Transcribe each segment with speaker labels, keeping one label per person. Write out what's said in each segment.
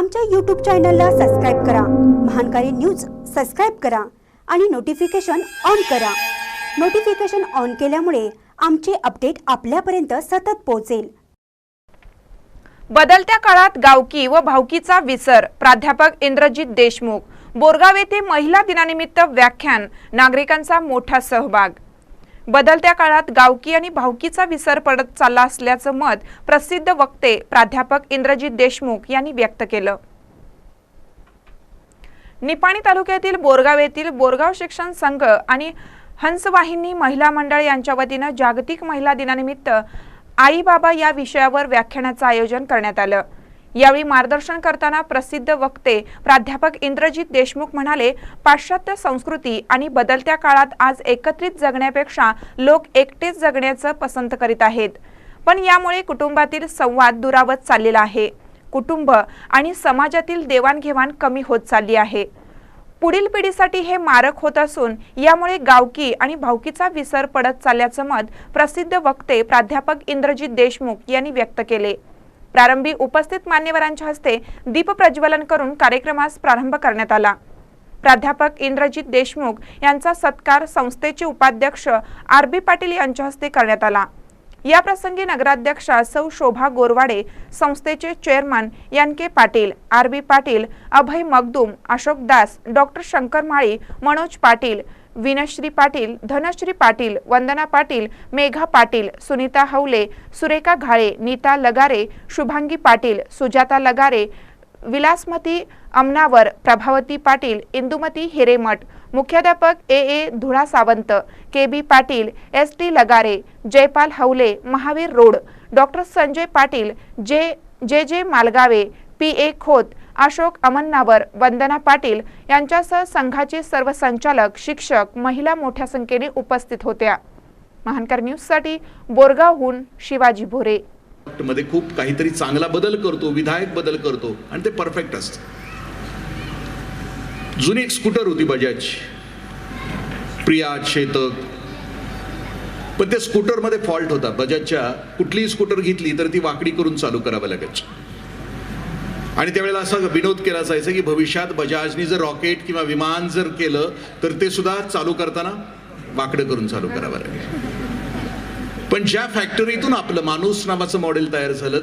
Speaker 1: आमच्या यूट्यूब चॅनलला सबस्क्राईब करा. महानकारी न्यूज सबस्क्राईब करा आणि नोटिफिकेशन ऑन करा. नोटिफिकेशन ऑन केल्यामुळे आमचे अपडेट आपल्यापर्यंत सतत पोहोचेल.
Speaker 2: बदलत्या काळात गावकी व भावकीचा विसर प्राध्यापक इंद्रजित देशमुख. बोरगाव येथे महिला दिनानिमित्त व्याख्यान नागरिकांचा मोठा सहभाग. बदलत्या काळात गावकी आणि भावकीचा विसर पडत चालला असल्याचं मत प्रसिद्ध वक्ते प्राध्यापक इंद्रजित देशमुख यांनी व्यक्त केलं. निपाणी तालुक्यातील बोरगाव येथील बोरगाव शिक्षण संघ आणि हंसवाहिनी महिला मंडळ यांच्या वतीनं जागतिक महिला दिनानिमित्त आई बाबा या विषयावर व्याख्यानाचं आयोजन करण्यात आलं. यावेळी मार्गदर्शन करताना प्रसिद्ध वक्ते प्राध्यापक इंद्रजित देशमुख म्हणाले पाश्चात्य संस्कृती आणि बदलत्या काळात आज एकत्रित जगण्यापेक्षा लोक एकटेच जगण्याचं पसंत करीत आहेत. पण यामुळे कुटुंबातील संवाद दुरावत चाललेला आहे. कुटुंब आणि समाजातील देवाणघेवाण कमी होत चालली आहे. पुढील पिढीसाठी हे मारक होत असून यामुळे गावकी आणि भावकीचा विसर पडत चालल्याचं मत प्रसिद्ध वक्ते प्राध्यापक इंद्रजित देशमुख यांनी व्यक्त केले. प्रारंभी उपस्थित मान्यवरांच्या हस्ते दीपप्रज्वलन करून कार्यक्रमास प्रारंभ करण्यात आला. प्राध्यापक इंद्रजित देशमुख यांचा सत्कार संस्थेचे उपाध्यक्ष आर बी पाटील यांच्या हस्ते करण्यात आला. या प्रसंगी नगराध्यक्षा सौ शोभा गोरवाडे संस्थेचे chairman N K Patil R B Patil Abhay Magdum Ashok Das doctor Shankar Mali Manoj Patil Vinshree Patil Dhanashree Patil Vandana Patil Megha Patil Sunita Havale Surekha Ghale Neeta Lagare Shubhangi Patil Sujata Lagare Vilasmati Amanavar Prabhavati Patil Indumati Hiremath मुख्याध्यापक A A Dhula Sawant K B Patil S T Lagare Jaypal Havale Mahavir Rode doctor Sanjay Patil J J J Malgave P A Khot Ashok Amannavar Vandana Patil यांच्यासह संघाचे सर्व संचालक शिक्षक महिला मोठ्या संख्येने उपस्थित होत्या. महानकर न्यूजसाठी बोरगावहून शिवाजी भोरे.
Speaker 3: मध्ये खूप काहीतरी चांगला बदल करतो विधायक बदल करतो आणि ते परफेक्ट असतं. जुनी एक स्कूटर होती बजाज प्रिया चेतक. पण त्या स्कूटरमध्ये फॉल्ट होता. बजाजच्या कुठलीही स्कूटर घेतली तर ती वाकडी करून चालू करावं लागायची. आणि त्यावेळेला असा विनोद केला जायचा की भविष्यात बजाजनी जर रॉकेट किंवा विमान जर केलं तर ते सुद्धा चालू करताना वाकडं करून चालू करावं लागेल पण ज्या फॅक्टरीतून आपलं माणूस नावाचं मॉडेल तयार झालं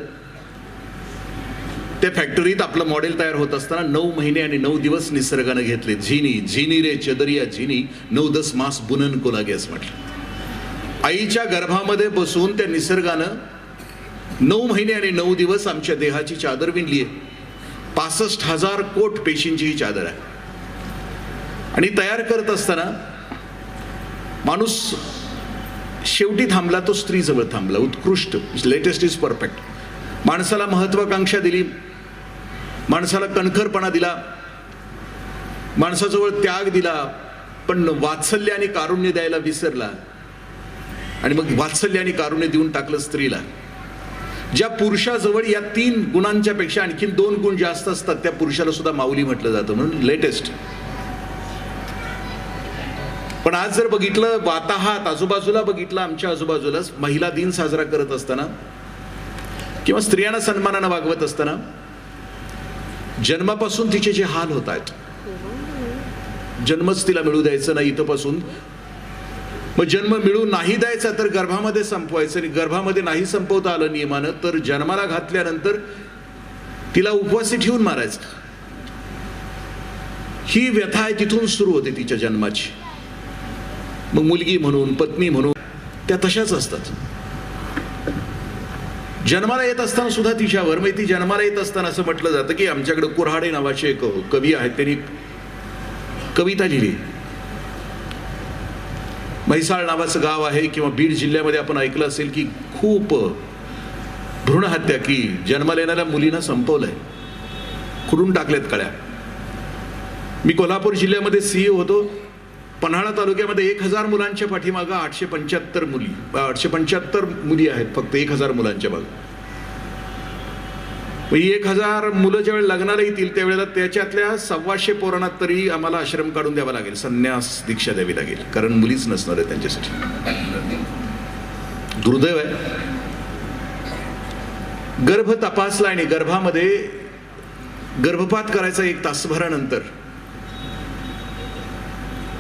Speaker 3: त्या फॅक्टरीत आपलं मॉडेल तयार होत असताना नऊ महिने आणि नऊ दिवस निसर्गानं घेतले. झिनी झिनी रे चदरिया झिनी नऊ दस मास बुनन कोला गॅस म्हटलं. आईच्या गर्भामध्ये बसून त्या निसर्गानं नऊ महिने आणि नऊ दिवस आमच्या देहाची चादर विणली आहे पासष्ट हजार कोट पेशींची ही चादर आहे. आणि तयार करत असताना माणूस शेवटी थांबला तो स्त्रीजवळ थांबला. उत्कृष्ट लेटेस्ट इज परफेक्ट माणसाला महत्वाकांक्षा दिली माणसाला कणखरपणा दिला माणसाजवळ त्याग दिला पण वात्सल्य आणि कारुण्य द्यायला विसरला. आणि मग वात्सल्य आणि कारुण्य देऊन टाकलं स्त्रीला. ज्या पुरुषाजवळ या तीन गुणांच्या पेक्षा आणखीन दोन गुण जास्त असतात त्या पुरुषाला सुद्धा माऊली म्हटलं जातं म्हणून लेटेस्ट पण आज जर बघितलं वाताहात आजूबाजूला बघितलं आमच्या आजूबाजूला महिला दिन साजरा करत असताना किंवा स्त्रियांना सन्मानानं वागवत असताना जन्मापासून तिचे जे हाल होत आहेत जन्मच तिला मिळू द्यायचं नाही इथंपासून मग जन्म मिळू नाही द्यायचा तर गर्भामध्ये संपवायचं आणि गर्भामध्ये नाही संपवता आलं नियमानं तर जन्माला घातल्यानंतर तिला उपवासी ठेवून मारायचं. ही व्यथा आहे तिथून सुरू होते तिच्या जन्माची. मग मुलगी म्हणून पत्नी म्हणून त्या तशाच असतात. जन्माला येत असताना सुद्धा तिच्यावर मग ती जन्माला येत असताना असं म्हटलं जातं की आमच्याकडे कुऱ्हाडे नावाचे एक कवी आहेत त्यांनी कविता लिहिली. म्हैसाळ नावाचं गाव आहे किंवा बीड जिल्ह्यामध्ये आपण ऐकलं असेल की खूप भ्रूणहत्या की जन्माला येणाऱ्या मुलींना संपवलंय. खुडून टाकल्यात कळ्या. मी कोल्हापूर जिल्ह्यामध्ये सीए होतो. पन्हाळा तालुक्यामध्ये एक हजार मुलांच्या पाठीमागं आठशे पंच्याहत्तर मुली आठशे पंच्याहत्तर मुली आहेत फक्त एक हजार मुलांच्या मागं. मग एक हजार मुलं ज्यावेळेला लग्नाला येतील त्यावेळेला त्याच्यातल्या सव्वाशे पोरांना तरी आम्हाला आश्रम काढून द्यावा लागेल. संन्यास दीक्षा द्यावी लागेल. कारण मुलीच नसणार आहे त्यांच्यासाठी. दुर्दैव आहे. गर्भ तपासला आणि गर्भामध्ये गर्भपात करायचा एक तासभरानंतर.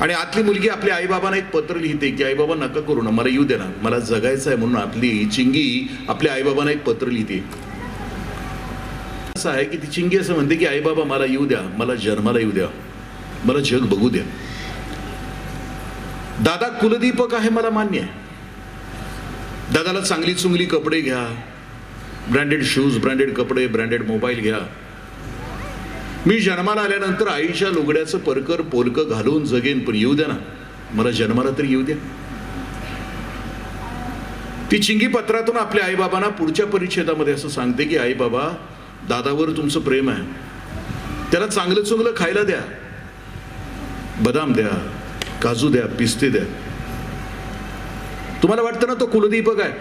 Speaker 3: आणि आतली मुलगी आपल्या आईबाबांना एक पत्र लिहिते की आईबाबा नका करू ना मला येऊ दे ना. मला जगायचं आहे म्हणून आपली चिंगी आपल्या आईबाबांना एक पत्र लिहिते. असं आहे की ती चिंगी असं म्हणते की आई बाबा मला येऊ द्या. मला जन्माला येऊ द्या. मला जग बघू द्या. दादा कुलदीपक आहे मला मान्य आहे. दादाला चांगली चुंगली कपडे घ्या. ब्रँडेड शूज ब्रँडेड कपडे ब्रँडेड मोबाईल घ्या. मी जन्माला आल्यानंतर आईच्या लुगड्याचं परकर पोलकं घालून जगेन पण येऊ द्या ना. मला जन्माला तरी येऊ द्या. ती चिंगी पत्रातून आपल्या आईबाबांना पुढच्या परिच्छेदामध्ये असं सांगते की आई बाबा दादावर तुमचं प्रेम आहे. त्याला चांगलं चुंगलं खायला द्या. बदाम द्या काजू द्या पिस्ते द्या. तुम्हाला वाटतं ना तो कुलदीपक आहे?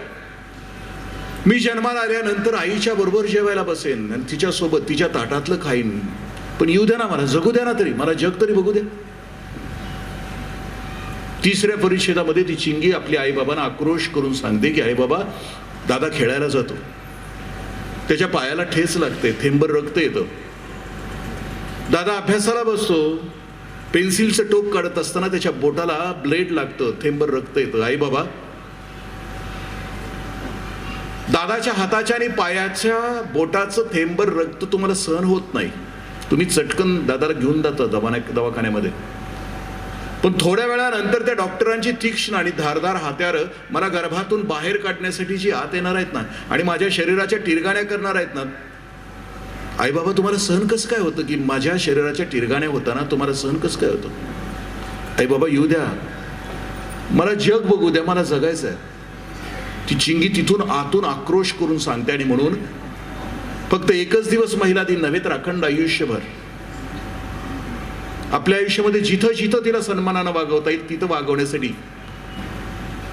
Speaker 3: मी जन्माला आल्यानंतर आईच्या बरोबर जेवायला बसेन आणि तिच्यासोबत तिच्या ताटातलं खाईन. पण येऊ द्या ना मला जगू द्या ना तरी. मला जग तरी बघू द्या. तिसऱ्या परिच्छेदामध्ये ती चिंगी आपली आईबाबांना आक्रोश करून सांगते की आई बाबा दादा खेळायला जातो. त्याच्या पायाला ठेस लागते थेंबर रक्त येतं. दादा अभ्यासाला बसतो. पेन्सिलचं टोक काढत असताना त्याच्या बोटाला ब्लेड लागतं थेंबर रक्त येतं. आई बाबा. दादाच्या हाताच्या आणि पायाच्या बोटाचं थेंबर रक्त तुम्हाला सहन होत नाही. तुम्ही चटकन दादाला घेऊन जाता दवाना दवाखान्यामध्ये. पण थोड्या वेळानंतर त्या डॉक्टरांची तीक्ष्ण आणि धारदार हात्यारं मला गर्भातून बाहेर काढण्यासाठी जी आत येणार आहेत ना आणि माझ्या शरीराच्या टिरगाण्या करणार आहेत ना. आई बाबा तुम्हाला सहन कसं काय होतं की माझ्या शरीराच्या टिरगाण्या होताना तुम्हाला सहन कसं काय होतं? आई बाबा येऊ द्या. मला जग बघू द्या मला जगायचं आहे ती चिंगी तिथून आतून आक्रोश करून सांगते आणि म्हणून फक्त एकच दिवस महिला दिन नव्हे तर अखंड आयुष्यभर. आपल्या आयुष्यामध्ये जिथं जिथं तिला सन्मानानं वागवता येईल तिथं वागवण्यासाठी.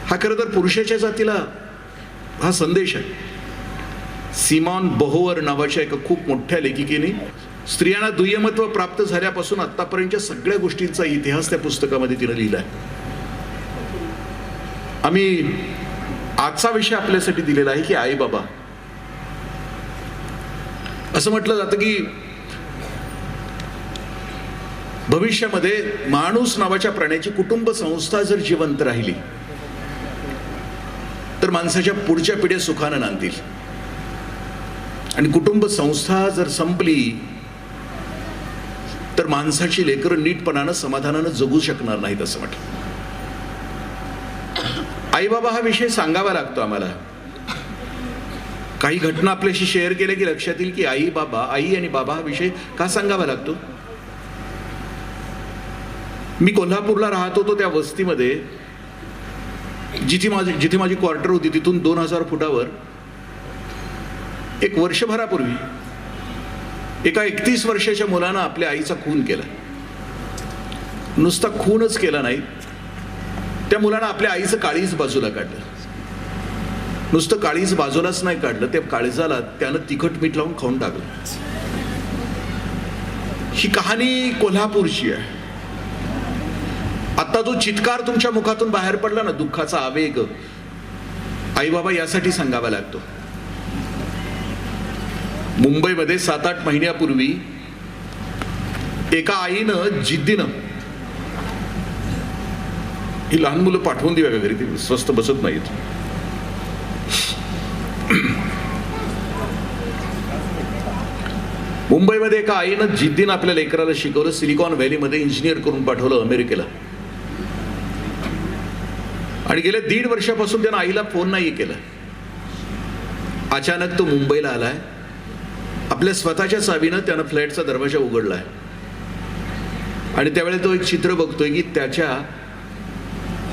Speaker 3: हा खरं तर पुरुषाच्या जातीला हा संदेश आहे. सिमॉन बहुवर नावाच्या एका खूप मोठ्या लेखिकेने स्त्रियांना दुय्यमत्व प्राप्त झाल्यापासून आतापर्यंतच्या सगळ्या गोष्टींचा इतिहास त्या पुस्तकामध्ये तिनं लिहिलाय आम्ही आजचा विषय आपल्यासाठी दिलेला आहे की आई बाबा. असं म्हटलं जातं की भविष्यामध्ये माणूस नावाच्या प्राण्याची कुटुंब संस्था जर जिवंत राहिली तर माणसाच्या पुढच्या पिढ्या सुखानं नांदतील. आणि कुटुंब संस्था जर संपली तर माणसाची लेकरं नीटपणानं समाधानानं जगू शकणार नाहीत असं म्हटलं आई बाबा हा विषय सांगावा लागतो आम्हाला. काही घटना आपल्याशी शेअर केल्या की लक्षात येईल की आई बाबा आई आणि बाबा हा विषय का सांगावा लागतो? मी कोल्हापूरला राहत होतो त्या वस्तीमध्ये. जिथे माझी जिथे माझी क्वार्टर होती तिथून दोन हजार फुटावर. एक वर्षभरापूर्वी एका एकतीस वर्षाच्या मुलानं आपल्या आईचा खून केला. नुसता खूनच केला नाही. त्या मुलानं आपल्या आईचं काळीच बाजूला काढलं. नुसतं काळीच बाजूलाच नाही काढलं त्या काळीजाला त्यानं तिखट मीठ लावून खाऊन टाकलं. ही कहाणी कोल्हापूरची आहे. आता जो चित्कार तुमच्या मुखातून बाहेर पडला ना दुःखाचा आवेग. आई बाबा यासाठी सांगावा लागतो. मुंबईमध्ये सात आठ महिन्यापूर्वी एका आईनं जिद्दीनं ही लहान मुलं पाठवून देऊया का घरी ती स्वस्त बसत नाहीत. मुंबईमध्ये एका आईनं जिद्दीनं आपल्या लेकराला शिकवलं सिलिकॉन व्हॅलीमध्ये इंजिनियर करून पाठवलं अमेरिकेला. आणि गेल्या दीड वर्षापासून त्यानं आईला फोन नाही केला. अचानक तो मुंबईला आलाय. आपल्या स्वतःच्या चावीनं त्यानं फ्लॅटचा दरवाजा उघडलाय. आणि त्यावेळेला तो एक चित्र बघतोय की त्याच्या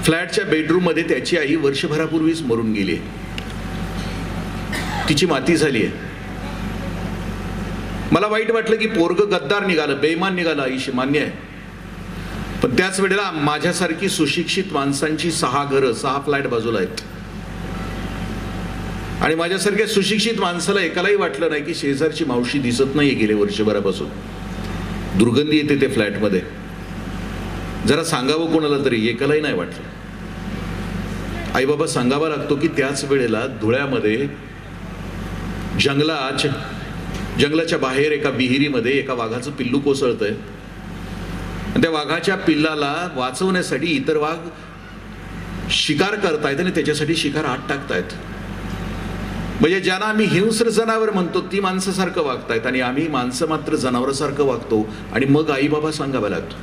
Speaker 3: फ्लॅटच्या बेडरूममध्ये त्याची आई वर्षभरापूर्वीच मरून गेली आहे. तिची माती झाली आहे. मला वाईट वाटलं की पोरग गद्दार निघालं बेईमान निघालं आईशी मान्य आहे. पण त्याच वेळेला माझ्यासारखी सुशिक्षित माणसांची सहा घरं सहा फ्लॅट बाजूला आहेत. आणि माझ्यासारख्या सुशिक्षित माणसाला एकालाही वाटलं नाही की शेजारची मावशी दिसत नाही गेले वर्षभरापासून. दुर्गंधी येते ते फ्लॅटमध्ये. जरा सांगावं कोणाला तरी एकालाही नाही वाटलं. आई बाबा सांगावा लागतो की त्याच वेळेला धुळ्यामध्ये जंगलात जंगलाच्या बाहेर एका विहिरीमध्ये एका वाघाचं पिल्लू कोसळतंय. आहे त्या वाघाच्या पिल्लाला वाचवण्यासाठी इतर वाघ शिकार करतायत आणि त्याच्यासाठी शिकार आत टाकतायत. म्हणजे ज्यांना आम्ही हिंस्र जनावर म्हणतो ती माणसासारखं वागतायत आणि आम्ही माणसं मात्र जनावरासारखं वागतो. आणि मग आईबाबा सांगावा लागतो.